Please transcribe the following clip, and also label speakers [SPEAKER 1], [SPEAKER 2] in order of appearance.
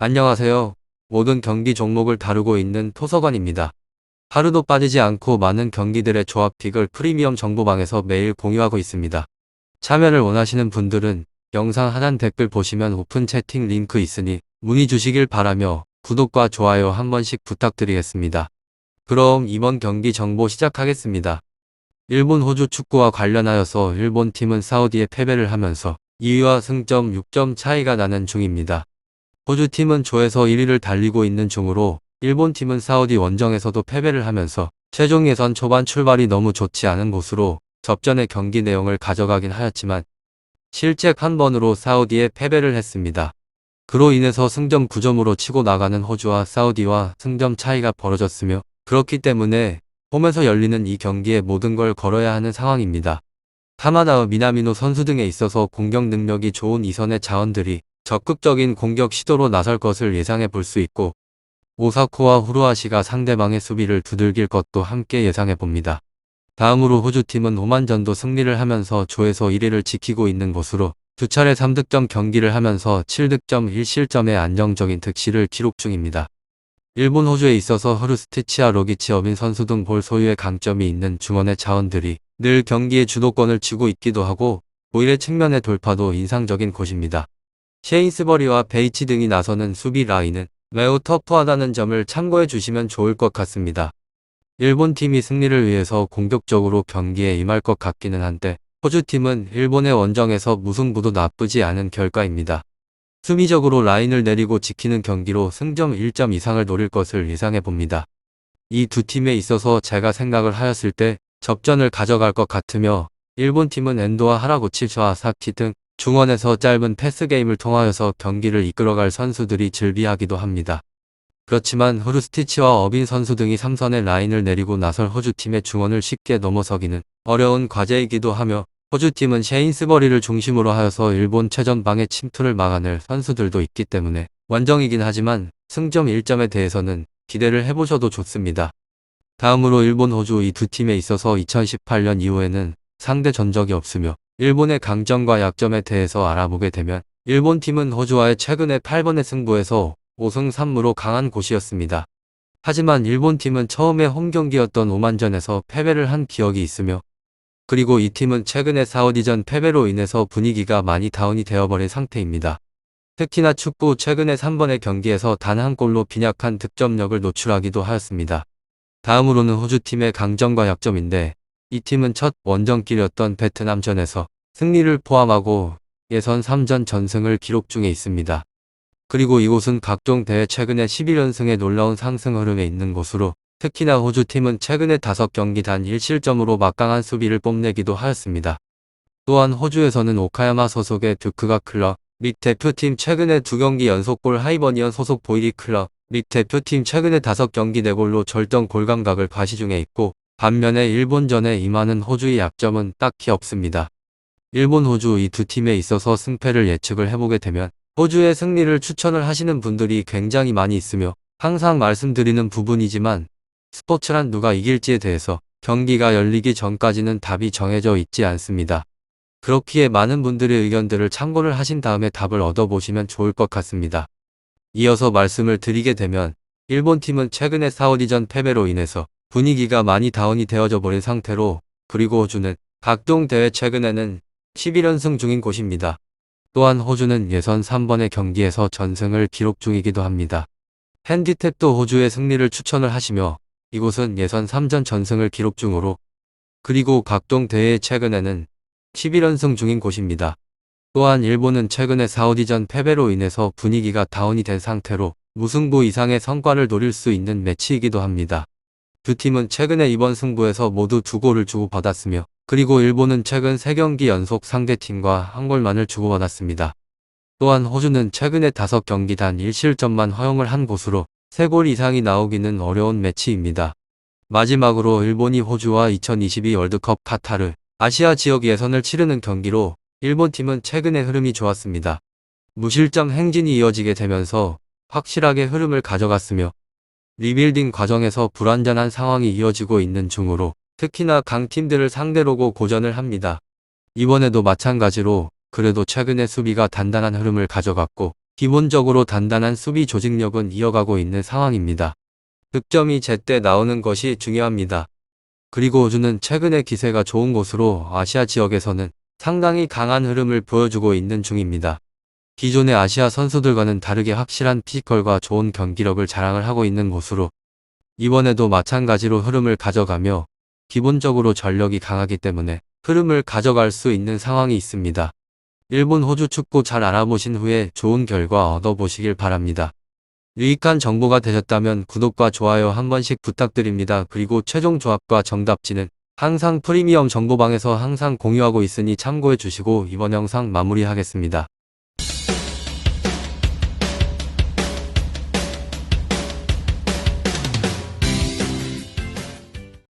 [SPEAKER 1] 안녕하세요. 모든 경기 종목을 다루고 있는 토서관입니다. 하루도 빠지지 않고 많은 경기들의 조합픽을 프리미엄 정보방에서 매일 공유하고 있습니다. 참여를 원하시는 분들은 영상 하단 댓글 보시면 오픈 채팅 링크 있으니 문의 주시길 바라며 구독과 좋아요 한 번씩 부탁드리겠습니다. 그럼 이번 경기 정보 시작하겠습니다. 일본 호주 축구와 관련하여서 일본 팀은 사우디에 패배를 하면서 2위와 승점 6점 차이가 나는 중입니다. 호주 팀은 조에서 1위를 달리고 있는 중으로 일본 팀은 사우디 원정에서도 패배를 하면서 최종 예선 초반 출발이 너무 좋지 않은 곳으로 접전의 경기 내용을 가져가긴 하였지만 실책 한 번으로 사우디에 패배를 했습니다. 그로 인해서 승점 9점으로 치고 나가는 호주와 사우디와 승점 차이가 벌어졌으며 그렇기 때문에 홈에서 열리는 이 경기에 모든 걸 걸어야 하는 상황입니다. 타마나의 미나미노 선수 등에 있어서 공격 능력이 좋은 이선의 자원들이 적극적인 공격 시도로 나설 것을 예상해 볼 수 있고 오사코와 후루아시가 상대방의 수비를 두들길 것도 함께 예상해 봅니다. 다음으로 호주팀은 오만전도 승리를 하면서 조에서 1위를 지키고 있는 곳으로 두 차례 3득점 경기를 하면서 7득점 1실점의 안정적인 득실을 기록 중입니다. 일본 호주에 있어서 허르스티치와 로기치 어빈 선수 등 볼 소유의 강점이 있는 중원의 자원들이 늘 경기의 주도권을 쥐고 있기도 하고 오일의 측면의 돌파도 인상적인 곳입니다. 셰인스버리와 베이치 등이 나서는 수비 라인은 매우 터프하다는 점을 참고해 주시면 좋을 것 같습니다. 일본 팀이 승리를 위해서 공격적으로 경기에 임할 것 같기는 한데 호주팀은 일본의 원정에서 무승부도 나쁘지 않은 결과입니다. 수비적으로 라인을 내리고 지키는 경기로 승점 1점 이상을 노릴 것을 예상해 봅니다. 이 두 팀에 있어서 제가 생각을 하였을 때 접전을 가져갈 것 같으며 일본 팀은 엔도와 하라고치와 사키 등 중원에서 짧은 패스 게임을 통하여서 경기를 이끌어갈 선수들이 즐비하기도 합니다. 그렇지만 후르스티치와 어빈 선수 등이 3선의 라인을 내리고 나설 호주팀의 중원을 쉽게 넘어서기는 어려운 과제이기도 하며 호주팀은 셰인스버리를 중심으로 하여서 일본 최전방의 침투를 막아낼 선수들도 있기 때문에 원정이긴 하지만 승점 1점에 대해서는 기대를 해보셔도 좋습니다. 다음으로 일본 호주 이 두 팀에 있어서 2018년 이후에는 상대 전적이 없으며 일본의 강점과 약점에 대해서 알아보게 되면 일본 팀은 호주와의 최근의 8번의 승부에서 5승 3무로 강한 곳이었습니다. 하지만 일본 팀은 처음에 홈 경기였던 오만전에서 패배를 한 기억이 있으며 그리고 이 팀은 최근에 사우디전 패배로 인해서 분위기가 많이 다운이 되어버린 상태입니다. 특히나 축구 최근에 3번의 경기에서 단 한 골로 빈약한 득점력을 노출하기도 하였습니다. 다음으로는 호주팀의 강점과 약점인데 이 팀은 첫 원정길이었던 베트남전에서 승리를 포함하고 예선 3전 전승을 기록 중에 있습니다. 그리고 이곳은 각종 대회 최근에 11연승의 놀라운 상승 흐름에 있는 곳으로 특히나 호주팀은 최근에 5경기 단 1실점으로 막강한 수비를 뽐내기도 하였습니다. 또한 호주에서는 오카야마 소속의 듀크가 클럽, 및 대표팀 최근에 2경기 연속골 하이버니언 소속 보이리 클럽, 및 대표팀 최근에 5경기 4골로 절정 골감각을 과시 중에 있고 반면에 일본전에 임하는 호주의 약점은 딱히 없습니다. 일본 호주 이 두 팀에 있어서 승패를 예측을 해보게 되면 호주의 승리를 추천을 하시는 분들이 굉장히 많이 있으며 항상 말씀드리는 부분이지만 스포츠란 누가 이길지에 대해서 경기가 열리기 전까지는 답이 정해져 있지 않습니다. 그렇기에 많은 분들의 의견들을 참고를 하신 다음에 답을 얻어보시면 좋을 것 같습니다. 이어서 말씀을 드리게 되면 일본 팀은 최근에 사우디전 패배로 인해서 분위기가 많이 다운이 되어져 버린 상태로 그리고 호주는 각종 대회 최근에는 11연승 중인 곳입니다. 또한 호주는 예선 3번의 경기에서 전승을 기록 중이기도 합니다. 핸디탭도 호주의 승리를 추천을 하시며 이곳은 예선 3전 전승을 기록 중으로 그리고 각종 대회 최근에는 11연승 중인 곳입니다. 또한 일본은 최근에 사우디전 패배로 인해서 분위기가 다운이 된 상태로 무승부 이상의 성과를 노릴 수 있는 매치이기도 합니다. 두 팀은 최근에 이번 승부에서 모두 두 골을 주고받았으며 그리고 일본은 최근 3경기 연속 상대팀과 한 골만을 주고받았습니다. 또한 호주는 최근에 5경기 단 1실점만 허용을 한 곳으로 3골 이상이 나오기는 어려운 매치입니다. 마지막으로 일본이 호주와 2022 월드컵 카타르 아시아 지역 예선을 치르는 경기로 일본 팀은 최근의 흐름이 좋았습니다. 무실점 행진이 이어지게 되면서 확실하게 흐름을 가져갔으며 리빌딩 과정에서 불완전한 상황이 이어지고 있는 중으로 특히나 강팀들을 상대로고 고전을 합니다. 이번에도 마찬가지로 그래도 최근의 수비가 단단한 흐름을 가져갔고 기본적으로 단단한 수비 조직력은 이어가고 있는 상황입니다. 득점이 제때 나오는 것이 중요합니다. 그리고 호주는 최근에 기세가 좋은 곳으로 아시아 지역에서는 상당히 강한 흐름을 보여주고 있는 중입니다. 기존의 아시아 선수들과는 다르게 확실한 피지컬과 좋은 경기력을 자랑을 하고 있는 곳으로 이번에도 마찬가지로 흐름을 가져가며 기본적으로 전력이 강하기 때문에 흐름을 가져갈 수 있는 상황이 있습니다. 일본 호주 축구 잘 알아보신 후에 좋은 결과 얻어보시길 바랍니다. 유익한 정보가 되셨다면 구독과 좋아요 한 번씩 부탁드립니다. 그리고 최종 조합과 정답지는 항상 프리미엄 정보방에서 항상 공유하고 있으니 참고해 주시고 이번 영상 마무리하겠습니다.